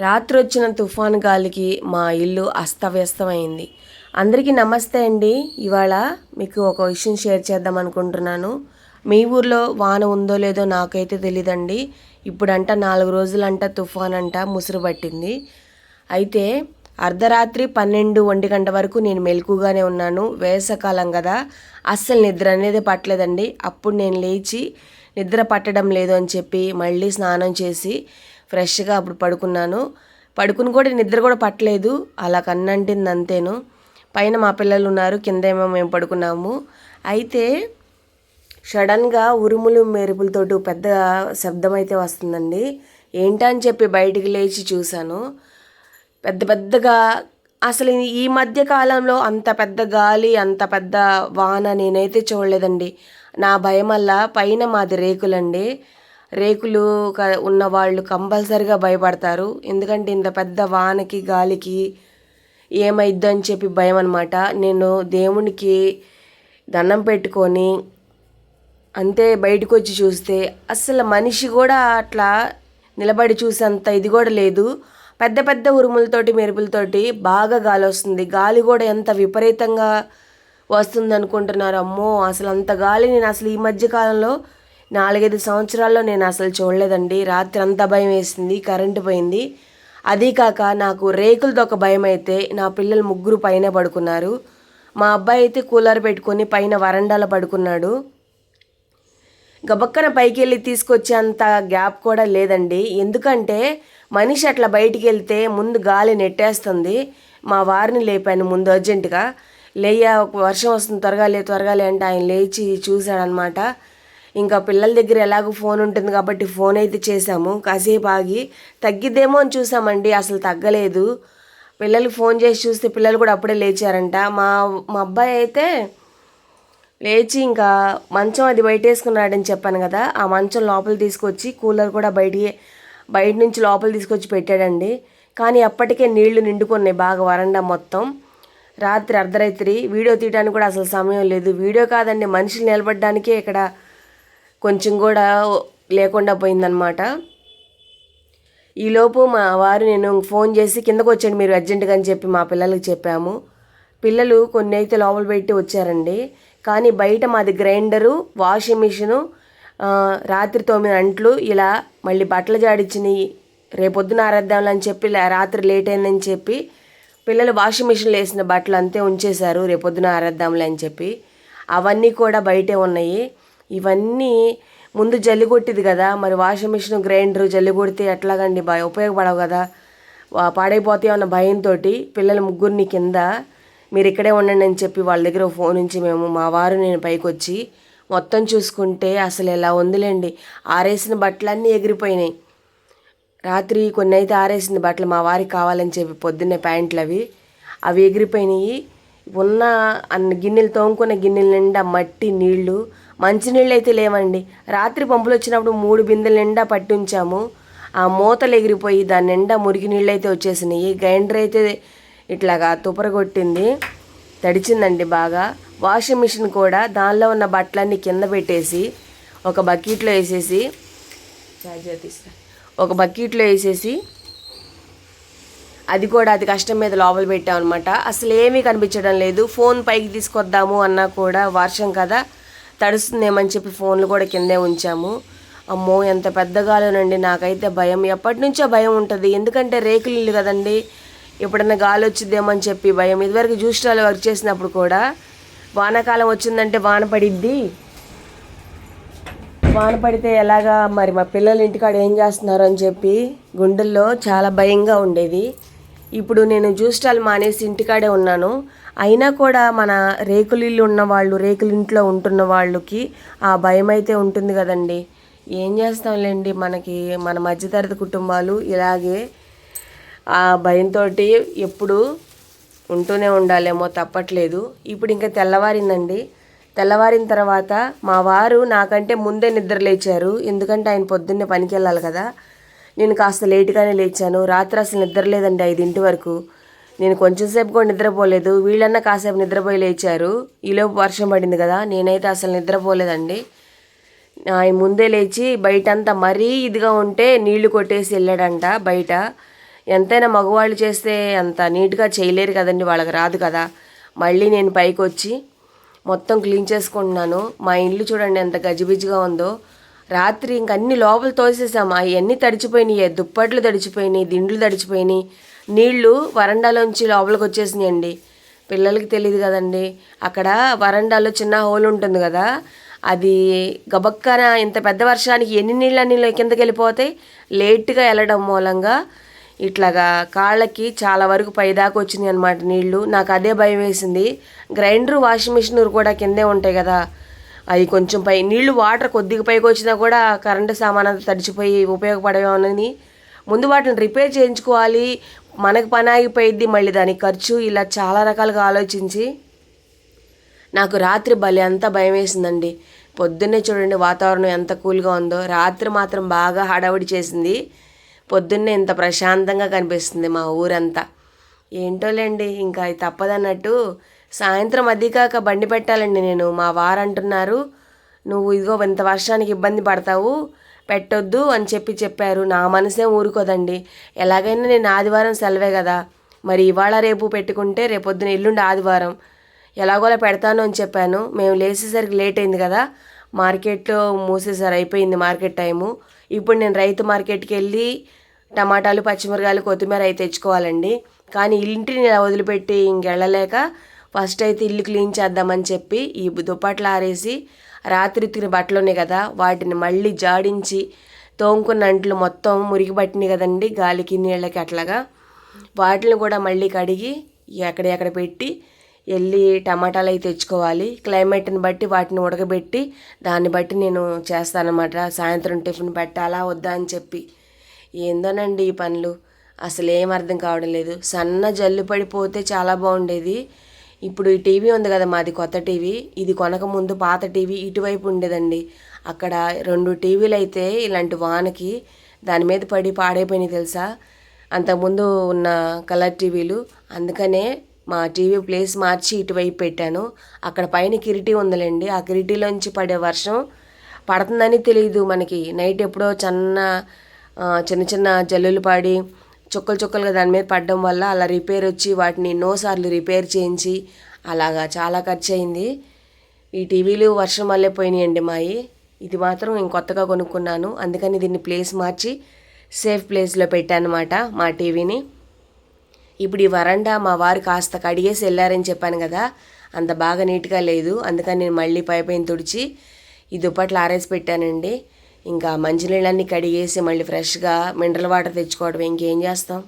రాత్రి వచ్చిన తుఫాను గాలికి మా ఇల్లు అస్తవ్యస్తమైంది. అందరికీ నమస్తే అండి. ఇవాళ మీకు ఒక విషయం షేర్ చేద్దాం అనుకుంటున్నాను. మీ ఊర్లో వాన ఉందో లేదో నాకైతే తెలియదండి ఇప్పుడంట నాలుగు రోజులంట తుఫాన్ అంట ముసురు పట్టింది. అయితే అర్ధరాత్రి పన్నెండు ఒంటి గంట వరకు నేను మెలకుగానే ఉన్నాను. వేసవకాలం కదా. అస్సలు నిద్ర అనేది పట్టలేదండి. అప్పుడు నేను లేచి నిద్ర పట్టడం లేదు అని చెప్పి మళ్ళీ స్నానం చేసి ఫ్రెష్గా అప్పుడు పడుకున్నాను. పడుకుని కూడా నిద్ర కూడా పట్టలేదు. అలా కన్నంటింది అంతేను. పైన మా పిల్లలు ఉన్నారు. కింద ఏమో మేము పడుకున్నాము. అయితే సడన్గా ఉరుములు మెరుపులతోటి పెద్ద శబ్దం అయితే వస్తుందండి. ఏంటని చెప్పి బయటికి లేచి చూశాను. పెద్ద పెద్దగా అసలు ఈ మధ్య కాలంలో అంత పెద్ద గాలి అంత పెద్ద వాన నేనైతే చూడలేదండి. నా భయం వల్ల పైన మాది రేకులండి. రేకులు క ఉన్న వాళ్ళు కంపల్సరిగా భయపడతారు. ఎందుకంటే ఇంత పెద్ద వానకి గాలికి ఏమైద్దని చెప్పి భయం అనమాట నేను దేవునికి దండం పెట్టుకొని అంతే బయటకు వచ్చి చూస్తే అసలు మనిషి కూడా అట్లా నిలబడి చూసేంత ఇది కూడా లేదు. పెద్ద పెద్ద ఉరుములతోటి మెరుపులతోటి బాగా గాలి వస్తుంది గాలి కూడా ఎంత విపరీతంగా వస్తుంది అనుకుంటున్నారు అమ్మో! అసలు అంత గాలి నేను అసలు ఈ మధ్య కాలంలో నాలుగైదు సంవత్సరాల్లో నేను అసలు చూడలేదండి. రాత్రి అంత భయం వేసింది కరెంటు పోయింది. అదీ కాక నాకు రేకులతో ఒక భయం అయితే నా పిల్లలు ముగ్గురు పైన పడుకున్నారు. మా అబ్బాయి అయితే కూలర్ పెట్టుకొని పైన వరండాలో పడుకున్నాడు. గబక్కన పైకి వెళ్ళి తీసుకొచ్చేంత గ్యాప్ కూడా లేదండి. ఎందుకంటే మనిషి అట్లా బయటికి వెళ్తే ముందు గాలి నెట్టేస్తుంది. మా వారిని లేపాను ముందు అర్జెంటుగా. లేయ్యా ఒక వర్షం వస్తుంది త్వరగా లే త్వరగా లే అంటే ఆయన లేచి చూశాడనమాట. ఇంకా పిల్లల దగ్గర ఎలాగో ఫోన్ ఉంటుంది కాబట్టి ఫోన్ అయితే చేశాము. కాసేపు ఆగి తగ్గిద్దేమో అని చూసామండి అసలు తగ్గలేదు. పిల్లలు ఫోన్ చేసి చూస్తే పిల్లలు కూడా అప్పుడే లేచారంట. మా మా అబ్బాయి అయితే లేచి ఇంకా మంచం అది బయట వేసుకున్నాడని చెప్పాను కదా ఆ మంచం లోపల తీసుకొచ్చి కూలర్ కూడా బయటికి బయట నుంచి లోపల తీసుకొచ్చి పెట్టాడండి. కానీ అప్పటికే నీళ్ళు నిండుకున్నాయి బాగా వరండా మొత్తం. రాత్రి అర్ధరాత్రి వీడియో తీయడానికి కూడా అసలు సమయం లేదు. వీడియో కాదండి మనుషులు నిలబడడానికే ఇక్కడ కొంచెం కూడా లేకుండా పోయిందనమాట ఈలోపు మా వారు నేను ఫోన్ చేసి కిందకు వచ్చండి మీరు అర్జెంటుగా అని చెప్పి మా పిల్లలకి చెప్పాము. పిల్లలు కొన్ని అయితే లోపల పెట్టి వచ్చారండి. కానీ బయట మాది గ్రైండరు వాషింగ్ మిషను రాత్రి తొమ్మిది అంట్లు ఇలా మళ్ళీ బట్టలు జాడిచ్చినాయి రేపొద్దున ఆరేద్దాంలని అని చెప్పి రాత్రి లేట్ అయిందని చెప్పి పిల్లలు వాషింగ్ మిషన్లో వేసిన బట్టలు అంతే ఉంచేశారు రేపొద్దున ఆరేద్దాంలే అని చెప్పి. అవన్నీ కూడా బయటే ఉన్నాయి. ఇవన్నీ ముందు జల్లి కొట్టింది కదా మరి వాషింగ్ మిషన్ గ్రైండర్ జల్లి కొడితే ఎట్లాగండి బా ఉపయోగపడవు కదా? పాడైపోతాయో పాడైపోతాయి అన్న భయంతో పిల్లల ముగ్గురిని కింద మీరు ఇక్కడే ఉండండి అని చెప్పి వాళ్ళ దగ్గర ఫోన్ నుంచి మేము మా వారు నేను పైకి వచ్చి మొత్తం చూసుకుంటే అసలు ఎలా ఉందిలేండి. ఆరేసిన బట్టలన్నీ ఎగిరిపోయినాయి. రాత్రి కొన్ని అయితే ఆరేసిన బట్టలు మా వారికి కావాలని చెప్పి పొద్దున్నే ప్యాంట్లు అవి. అవి ఎగిరిపోయినాయి. ఉన్న అన్ని గిన్నెలు తోముకున్న గిన్నెల నిండా మట్టి నీళ్ళు మంచినీళ్ళు అయితే లేవండి. రాత్రి పంపులు వచ్చినప్పుడు మూడు బిందెల నిండా పట్టించాము. ఆ మూతలు ఎగిరిపోయి దాని నిండా మురికి నీళ్ళు అయితే వచ్చేసినాయి. గ్రైండర్ అయితే ఇట్లాగా తుపర కొట్టింది తడిచిందండి బాగా. వాషింగ్ మిషన్ కూడా దానిలో ఉన్న బట్టలన్నీ కింద పెట్టేసి ఒక బకెట్లో వేసేసి చార్జర్ ఒక బకెట్లో వేసేసి అది కూడా అది కష్టం మీద లోపల పెట్టాం అనమాట అసలు ఏమీ కనిపించడం లేదు. ఫోన్ పైకి తీసుకొద్దాము అన్నా కూడా వర్షం కదా. తడుస్తుందేమని చెప్పి ఫోన్లు కూడా కిందే ఉంచాము. అమ్మో ఎంత పెద్దగాలోనండి నాకైతే భయం. ఎప్పటి నుంచో భయం ఉంటుంది. ఎందుకంటే రేకులు ఇల్లు కదండి. ఎప్పుడన్నా గాలి వచ్చిద్దేమో చెప్పి భయం. ఇదివరకు జూస్టాలు వర్క్ చేసినప్పుడు కూడా వానాకాలం వచ్చిందంటే వాన పడిద్ది. వాన పడితే ఎలాగా మరి మా పిల్లలు ఇంటికాడ ఏం చేస్తున్నారు అని చెప్పి గుండెల్లో చాలా భయంగా ఉండేది. ఇప్పుడు నేను జ్యూస్ స్టాల్ మానేసి ఇంటికాడే ఉన్నాను. అయినా కూడా మన రేకులిల్లు ఉన్నవాళ్ళు రేకులింట్లో ఉంటున్న వాళ్ళకి ఆ భయం అయితే ఉంటుంది కదండి. ఏం చేస్తాంలేండి మనకి మన మధ్యతరగతి కుటుంబాలు ఇలాగే ఆ భయంతో ఎప్పుడు ఉంటూనే ఉండాలేమో తప్పట్లేదు. ఇప్పుడు ఇంకా తెల్లవారిందండి. తెల్లవారిన తర్వాత మా వారు నాకంటే ముందే నిద్ర లేచారు ఎందుకంటే ఆయన పొద్దున్నే పనికి వెళ్ళాలి కదా. నేను కాస్త లేటుగానే లేచాను. రాత్రి అసలు నిద్రలేదండి ఐదింటి వరకు. నేను కొంచెం సేపు కూడా నిద్రపోలేదు. వీళ్ళన్నా కాసేపు నిద్రపోయి లేచారు. ఈలోపు వర్షం పడింది కదా నేనైతే అసలు నిద్రపోలేదండి. ఆయన ముందే లేచి బయటంతా మరీ ఇదిగా ఉంటే నీళ్ళు కొట్టేసి వెళ్ళాడంట బయట. ఎంతైనా మగవాళ్ళు చేస్తే అంత నీట్గా చేయలేరు కదండి వాళ్ళకి రాదు కదా. మళ్ళీ నేను పైకి వచ్చి మొత్తం క్లీన్ చేసుకుంటున్నాను. మా ఇల్లు చూడండి ఎంత గజిబిజిగా ఉందో. రాత్రి ఇంక అన్ని లోపల తోసేసాము అవన్నీ తడిచిపోయినాయి. దుప్పట్లు తడిచిపోయినాయి. దిండ్లు తడిచిపోయినాయి. నీళ్ళు వరండాలోంచి లోపలికి వచ్చేసినాయండి. పిల్లలకి తెలియదు కదండి. అక్కడ వరండాలో చిన్న హోల్ ఉంటుంది కదా. అది గబక్కన ఇంత పెద్ద వర్షానికి ఎన్ని నీళ్ళు కిందకి వెళ్ళిపోతాయి? లేట్గా వెళ్ళడం మూలంగా ఇట్లాగా కాళ్ళకి చాలా వరకు పైదాకా వచ్చింది అనమాట నీళ్ళు. నాకు అదే భయం వేసింది. గ్రైండర్ వాషింగ్ మిషన్ కూడా కిందే ఉంటాయి కదా. అవి కొంచెం పై నీళ్ళు వాటర్ కొద్దిగా పైకి వచ్చినా కూడా కరెంటు సామాన్ అంతా తడిచిపోయి ఉన్నది. ముందు వాటిని రిపేర్ చేయించుకోవాలి. మనకు పని ఆగిపోయిద్ది మళ్ళీ దాని ఖర్చు ఇలా చాలా రకాలుగా ఆలోచించి. నాకు రాత్రి భలే అంతా భయం వేసిందండి. పొద్దున్నే చూడండి వాతావరణం ఎంత కూల్గా ఉందో. రాత్రి మాత్రం బాగా హడావిడి చేసింది. పొద్దున్నే ఇంత ప్రశాంతంగా కనిపిస్తుంది మా ఊరంతా. ఏంటోలేండి ఇంకా అది తప్పదన్నట్టు సాయంత్రం అదికాక బండి పెట్టాలండి నేను. మా వారు అంటున్నారు నువ్వు ఇదిగో ఇంత వర్షానికి ఇబ్బంది పడతావు పెట్టొద్దు అని చెప్పి చెప్పారు. నా మనసే ఊరుకోదండి. ఎలాగైనా నేను ఆదివారం సెలవే కదా. మరి ఇవాళ రేపు పెట్టుకుంటే రేపొద్దున ఎల్లుండి ఆదివారం. ఎలాగోలా పెడతాను అని చెప్పాను. మేము లేచేసరికి లేట్ అయింది కదా. మార్కెట్లో మూసేసారు అయిపోయింది మార్కెట్ టైము. ఇప్పుడు నేను రైతు మార్కెట్కి వెళ్ళి టమాటాలు పచ్చిమిరకాయలు కొత్తిమీర అయితే తెచ్చుకోవాలండి. కానీ ఇంటిని ఇలా వదిలిపెట్టి ఇంకెళ్ళలేక ఫస్ట్ అయితే ఇల్లు క్లీన్ చేద్దామని చెప్పి ఈ దుప్పట్లు ఆరేసి రాత్రి ఉతికిన బట్టలు ఉన్నాయి కదా వాటిని మళ్ళీ జాడించి తోముకున్న అంట్లు మొత్తం మురిగి పట్టినాయి కదండి గాలికి నీళ్ళకి అట్లాగా. వాటిని కూడా మళ్ళీ కడిగి ఎక్కడెక్కడ పెట్టి వెళ్ళి టమాటాలు అయితే తెచ్చుకోవాలి. క్లైమేట్ని బట్టి వాటిని ఉడకబెట్టి దాన్ని బట్టి నేను చేస్తానమాట సాయంత్రం టిఫిన్ పెట్టాలా వద్దా అని చెప్పి. ఏందోనండి ఈ పనులు? అసలు ఏం అర్థం కావడం లేదు. సన్న జల్లు పడిపోతే చాలా బాగుండేది. ఇప్పుడు ఈ టీవీ ఉంది కదా మాది కొత్త టీవీ. ఇది కొనక ముందు పాత టీవీ ఇటువైపు ఉండేదండి. అక్కడ రెండు టీవీలు అయితే ఇలాంటి వానకి దాని మీద పడి పాడైపోయినాయి తెలుసా? అంతకుముందు ఉన్న కలర్ టీవీలు. అందుకనే మా టీవీ ప్లేస్ మార్చి ఇటువైపు పెట్టాను. అక్కడ పైన కిరీటీ ఉందిలేండి. ఆ కిరిటీలోంచి పడే వర్షం పడుతుందని తెలియదు మనకి. నైట్ ఎప్పుడో చిన్న చిన్న చిన్న జల్లులు పాడి చుక్కలు చుక్కలుగా దాని మీద పడడం వల్ల అలా రిపేర్ వచ్చి వాటిని ఎన్నోసార్లు రిపేర్ చేయించి అలాగా చాలా ఖర్చు అయింది ఈ టీవీలు వర్షం వల్లే పోయినాయండి మాయి. ఇది మాత్రం నేను కొత్తగా కొనుక్కున్నాను. అందుకని దీన్ని ప్లేస్ మార్చి సేఫ్ ప్లేస్లో పెట్టానమాట మా టీవీని. ఇప్పుడు ఈ వరండా మా వారు కాస్త కడిగేసి వెళ్ళారని చెప్పాను కదా అంత బాగా నీట్గా లేదు. అందుకని నేను మళ్ళీ పైపైన తుడిచి ఈ దుప్పట్లు ఆరేసి పెట్టానండి. ఇంకా మంచినీళ్ళన్నీ కడిగేసి మళ్ళీ ఫ్రెష్గా మినరల్ వాటర్ తెచ్చుకోవడం ఇంకేం చేస్తాం?